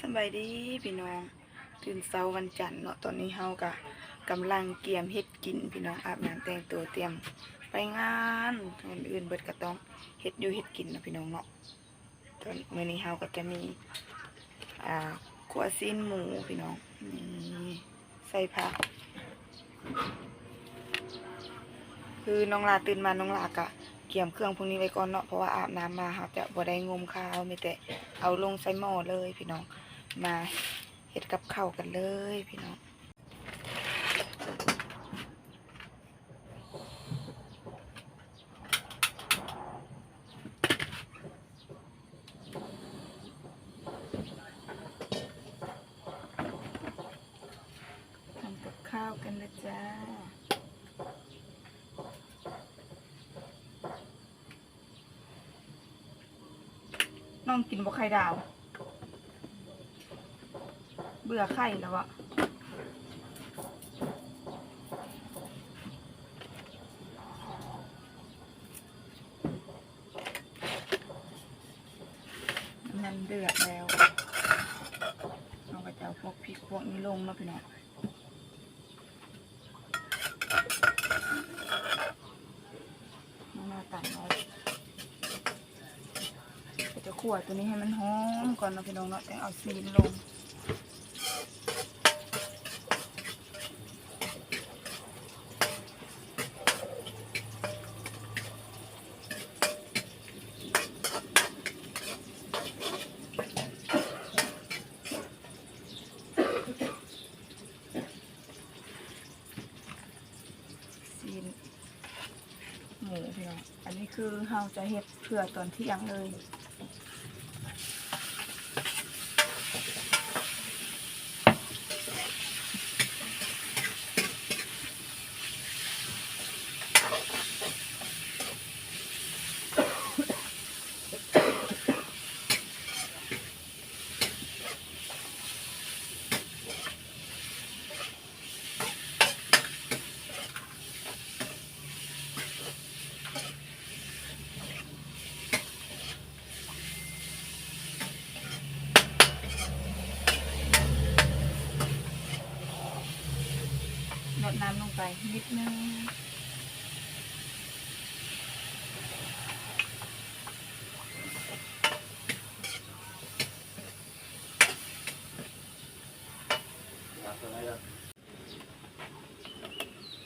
สบายดีพี่น้อง ตื่นเช้าวันจันทร์เนาะตอนนี้เฮากะกำลังเกียมเฮ็ดกินพี่น้องอาบน้ำแต่งตัวเตรียมไปงานคนอื่นเบิดก็ต้องเฮ็ดอยู่เฮ็ดกินนะพี่น้องเนาะตอนมื้อนี้เฮาก็จะมีอ่าขัวซีนหมูพี่น้องนี่ใส่ผักคือน้องลาตื่นมาน้องลากะเกี่ยมเครื่องพวกนี้ไว้ก่อนเนาะเพราะว่าอาบน้ำมาเราจะบ่ได้งมข้าวมีแต่เอาลงใส่หม้อเลยพี่น้อง มาเฮ็ดกับข้าวกันเลยพี่น้องทำกับข้าวกันนะจ้าน้องกินบ่ไข่ดาว เบื่อไข่แล้วอะมันเดือดแล้วเราก็จะเอาพวกพริกพวกนี้ลงเนาะพี่น้องน้องมาตัดไว้ก็จะขั่วตัวนี้ให้มันหอมก่อนเนาะพี่น้องเนาะแต่เอาซีนลงซีนหมูพี่น้องอันนี้ คือเราจะเฮ็ดเผื่อตอนเที่ยงเลย นิดนึง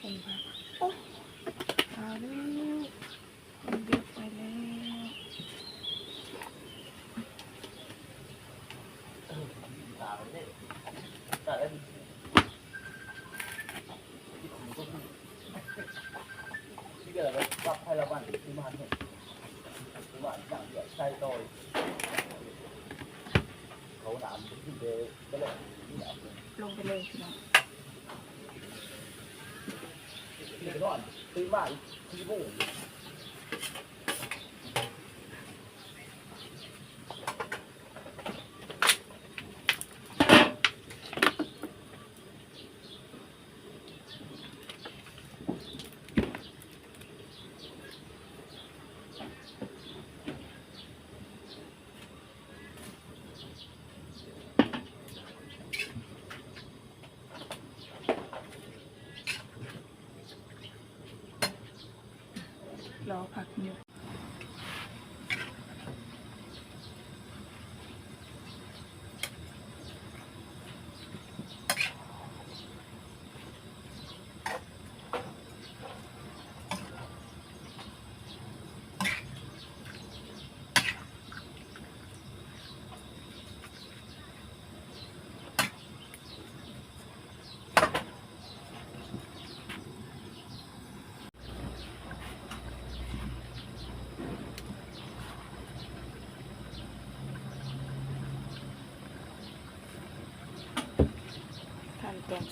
คนพักโอ้มาแล้วคนเดือดไปแลงไปเลยพี่น้องตื่นมาอีกทีโม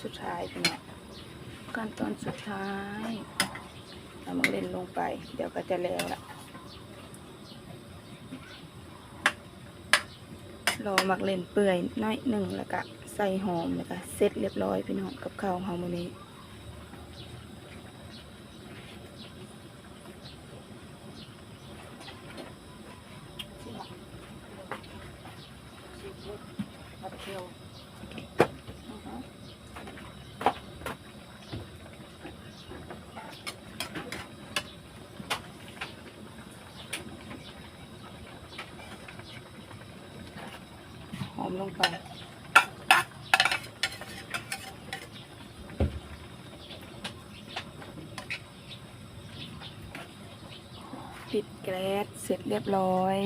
สุดท้ายพี่น้องขั้นตอนสุดท้ายเรามาเล่นลงไป เดี๋ยวก็จะแล้วละรอหมักเล่นเปื่อยน้อยหนึ่งแล้วก็ใส่หอมแล้วก็เสร็จเรียบร้อยพี่น้องกับข้าวหองเฮามื้อนี้ ผัดเคี่ยว อือฮึหอม ลงไปปิดแก๊สเสร็จเรียบร้อย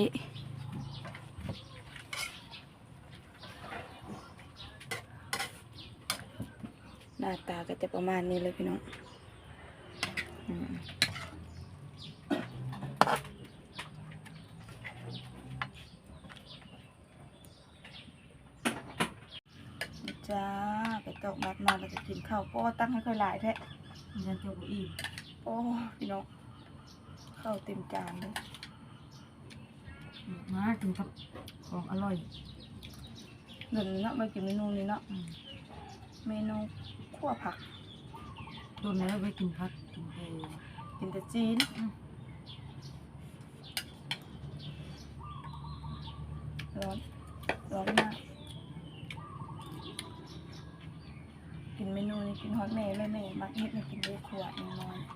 หน้าตาก็จะประมาณนี้เลยพี่น้องอืมจ้า ไปตกบัดมาแล้วก็กินข้าวโป้ตั้งให้ค่อยหลายแท้ยันเจ้าบุอีโอ้พี่น้องข้าวเต็มจานเลยมาถึงกับของอร่อยเดี๋ยวนี้เนาะมากินเมนูนี้เนาะอืมเมนูคั่วผักตัวนี้ไปกินพัดกินไปกินแต่จีนอืมร้อน ร้อนมาก กิ นเมนูนี้กินฮอตแม่เลยแม่มักเฮ็ดให้กินด้วยขวดน้อยๆ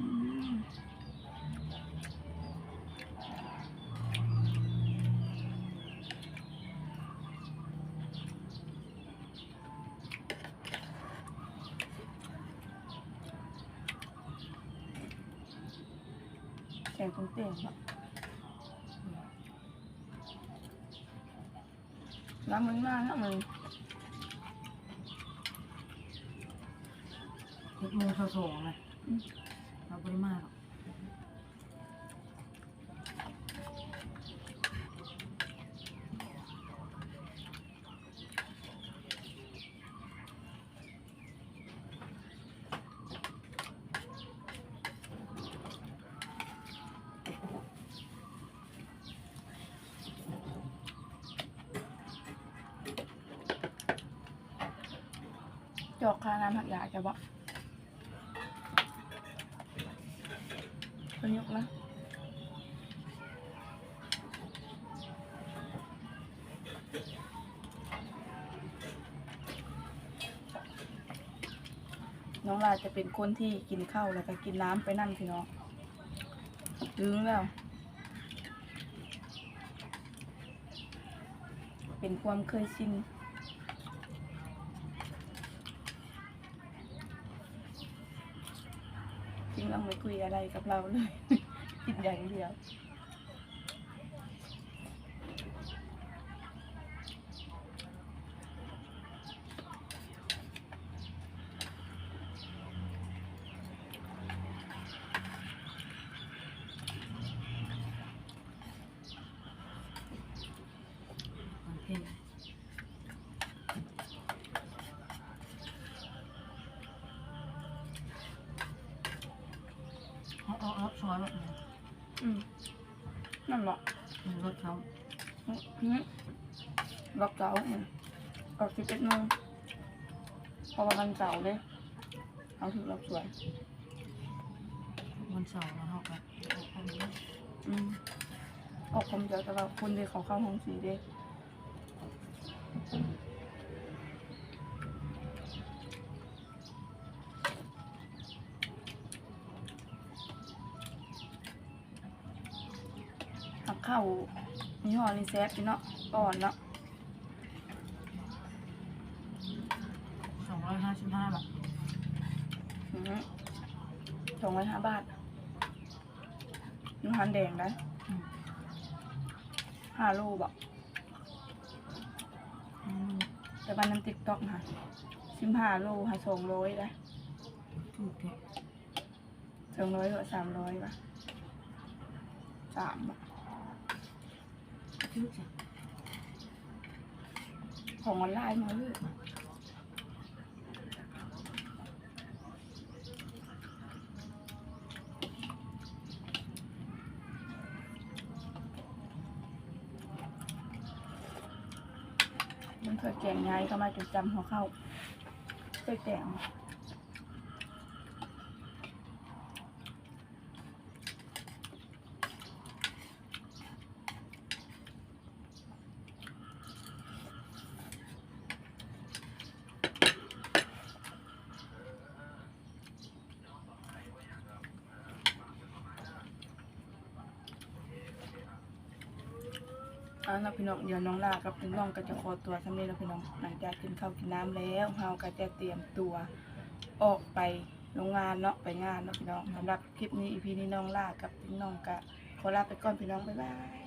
อืมแกงตุ้งเต่งเนาะน้ำมันมากนะมัน เจ็ด โมงเช้าสองเลยเราไม่ได้มาหรอกจอกคาน้ำหักยาจะบอก คนยกนะน้องลาจะเป็นคนที่กินข้าวแล้วก็กินน้ำไปนั่นพี่น้องลืมแล้ว เป็นความเคยชิน จริงเรา ไม่คุยอะไรกับเราเลย คิดอย่างเดียว มันเพ่นเอา เอาเอาซอยแบบนี้อืมนั่นแหละมันรสเขาอืมล็อกเสาร์เนี่ยออกสิบเอ็ดโมงเพราะว่าวันเสาร์เลยเอาถึงล็อกสวยวันเสาร์แล้วเขาแบบเอาเอานี้อืมออกคมเดียวแต่ว่าคนเดียวเขาเข้าห้องสีเด้ หักเข้ามีห่อรีเซ็ตเนาะก่อนเนาะสองร้อยห้าสิบห้าบาทสองร้อยห้าบาทน้ำทานแดงนะอืมห้าโลบอกอืมแต่บ้านน้ำติ๊กต็อกค่ะสิบห้าโลหาสองร้อยนะถูกแค่สองร้อยหรือสามร้อยปะสามอะ ถูกจ้ะของออนไลน์มาเลยมันเคยแกงไงก็มาจดจำหัวเข้าเคยแกง เอาเนาะพี่น้องเดี๋ยวน้องลากับน้องก็จะขอตัวสำเร็จแล้วพี่น้องหลังจากกินข้าวกินน้ำแล้วเฮาก็จะเตรียมตัวออกไปโรงงานเนาะไปงานเนาะพี่น้องสำหรับคลิปนี้อีพีนี้น้องลากับน้องก็ขอลาไปก่อนพี่น้องบ๊ายบาย